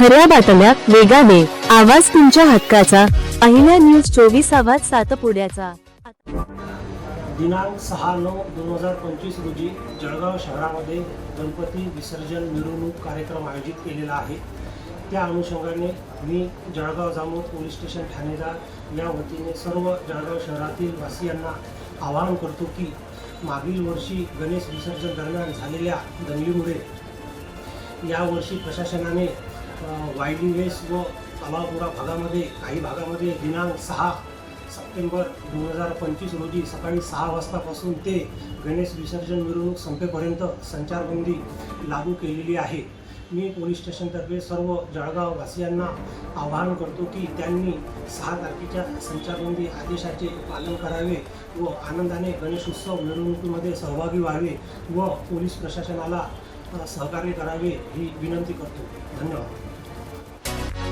खऱ्या बातम्या वेगाने. आवाज तुमच्या हक्काचा. पहिल्या न्यूज चोवीस आवाज सातपुड्याचा दिनांक सहा नऊ दोन हजार पंचवीस रोजी जळगाव शहरामध्ये गणपती विसर्जन मिरवणूक कार्यक्रम आयोजित केलेला आहे. त्या अनुषंगाने मी जळगाव जामोद पोलीस स्टेशन ठाणेदार या वतीने सर्व जळगाव शहरातील वासियांना आवाहन करतो की मागील वर्षी गणेश विसर्जन दरम्यान झालेल्या दंगलीमुळे यावर्षी प्रशासनाने वायडिंग वेस व तलावपुरा भागामध्ये काही भागामध्ये दिनांक सहा सप्टेंबर दोन हजार पंचवीस रोजी सकाळी सहा वाजतापासून ते गणेश विसर्जन मिरवणूक संपेपर्यंत संचारबंदी लागू केलेली आहे. मी पोलीस स्टेशनतर्फे सर्व जळगाव वासियांना आवाहन करतो की त्यांनी सहा तारखेच्या संचारबंदी आदेशाचे पालन करावे व आनंदाने गणेश उत्सव मिरवणुकीमध्ये सहभागी व्हावे व पोलीस प्रशासनाला सहकार्य करावे ही विनंती करतो. धन्यवाद.